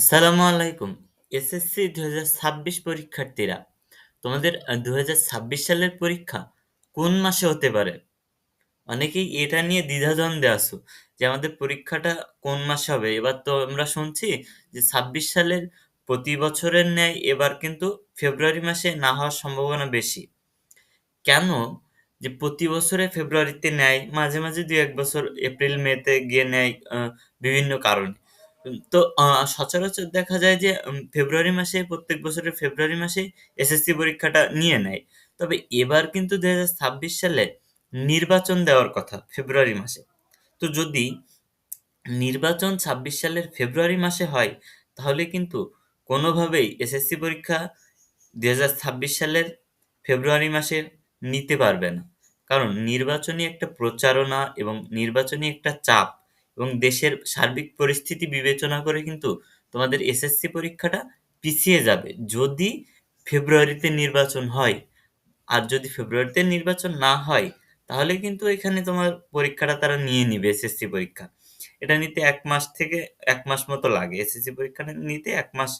আসসালামু আলাইকুম। এসএসসি ২০২৬ পরীক্ষার্থীরা, তোমাদের আ ২০২৬ সালের পরীক্ষা কোন মাসে হতে পারে? অনেকেই এটা নিয়ে দ্বিধাদ্বন্দ্বে আছো যে আমাদের পরীক্ষাটা কোন মাসে হবে? এবার তো আমরা শুনছি যে ২৬ সালের প্রতি বছরের ন্যায় এবার কিন্তু ফেব্রুয়ারি মাসে না হওয়ার সম্ভাবনা বেশি। কেন? যে প্রতি বছরে ফেব্রুয়ারিতে নেয়, মাঝে, মাঝে ২-১ বছর এপ্রিল, মেতে গিয়ে নেয় বিভিন্ন কারণে। তো সচরাচর দেখা যায় যে ফেব্রুয়ারি মাসে প্রত্যেক বছরের ফেব্রুয়ারি মাসে এসএসসি পরীক্ষাটা নিয়ে নেয়। তবে এবার কিন্তু ২০২৬ সালে নির্বাচন দেওয়ার কথা ফেব্রুয়ারি মাসে। তো যদি নির্বাচন ২৬ সালের ফেব্রুয়ারি মাসে হয়, তাহলে কিন্তু কোনোভাবেই এসএসসি পরীক্ষা ২০২৬ সালের ফেব্রুয়ারি মাসে নিতে পারবে না। কারণ নির্বাচনী একটা প্রচারণা এবং নির্বাচনী একটা চাপ এবং দেশের সার্বিক পরিস্থিতি বিবেচনা করে কিন্তু তোমাদের এসএসসি পরীক্ষাটা পিছিয়ে যাবে। যদি ফেব্রুয়ারিতে নির্বাচন হয়। আর যদি ফেব্রুয়ারিতে নির্বাচন না হয়, তাহলে কিন্তু এখানে তোমার পরীক্ষাটা তারা নিয়ে নিবে এসএসসি পরীক্ষা। এটা নিতে এক মাস থেকে এক মাস মতো লাগে। এসএসসি পরীক্ষাটা নিতে এক মাস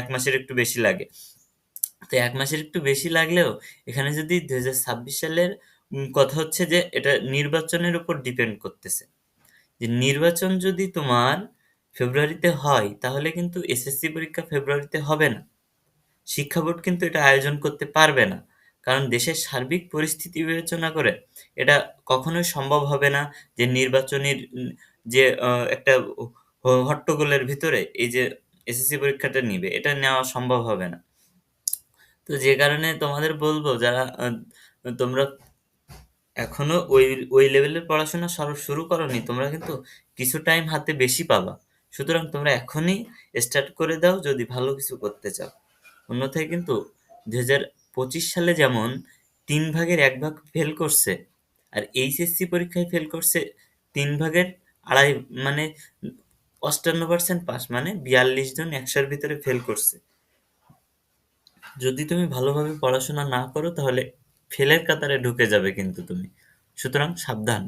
এক মাসের একটু বেশি লাগে। তো এক মাসের একটু বেশি লাগলেও এখানে যদি ২০২৬ সালের কথা হচ্ছে যে এটা নির্বাচনের উপর ডিপেন্ড করতেছে। যে নির্বাচন যদি তোমার ফেব্রুয়ারিতে হয়, তাহলে কিন্তু এসএসসি পরীক্ষা ফেব্রুয়ারিতে হবে না। শিক্ষা বোর্ড কিন্তু এটা আয়োজন করতে পারবে না। কারণ দেশের সার্বিক পরিস্থিতি বিবেচনা করে এটা কখনোই সম্ভব হবে না যে নির্বাচনের যে একটা হট্টগোলের ভিতরে এই যে এসএসসি পরীক্ষাটা নিবে, এটা নেওয়া সম্ভব হবে না। তো যে কারণে তোমাদের বলব যারা তোমরা এখনও ওই, ওই লেভেলের পড়াশোনা সর শুরু করোনি, তোমরা কিন্তু কিছু টাইম হাতে বেশি পাবা। সুতরাং তোমরা এখনই স্টার্ট করে দাও যদি ভালো কিছু করতে চাও। অন্যথায় কিন্তু ২০২৫ সালে যেমন তিন ভাগের এক ভাগ ফেল করছে, আর এইচএসসি পরীক্ষায় ফেল করছে তিন ভাগের ২.৫ মানে অষ্টান্ন পার্সেন্ট পাস মানে ৪২ জন একশোর ভিতরে ফেল করছে। যদি তুমি ভালোভাবে পড়াশোনা না করো তাহলে ফেলের কাতারে ঢুকে যাবে কিন্তু তুমি। সুতরাং সাবধান।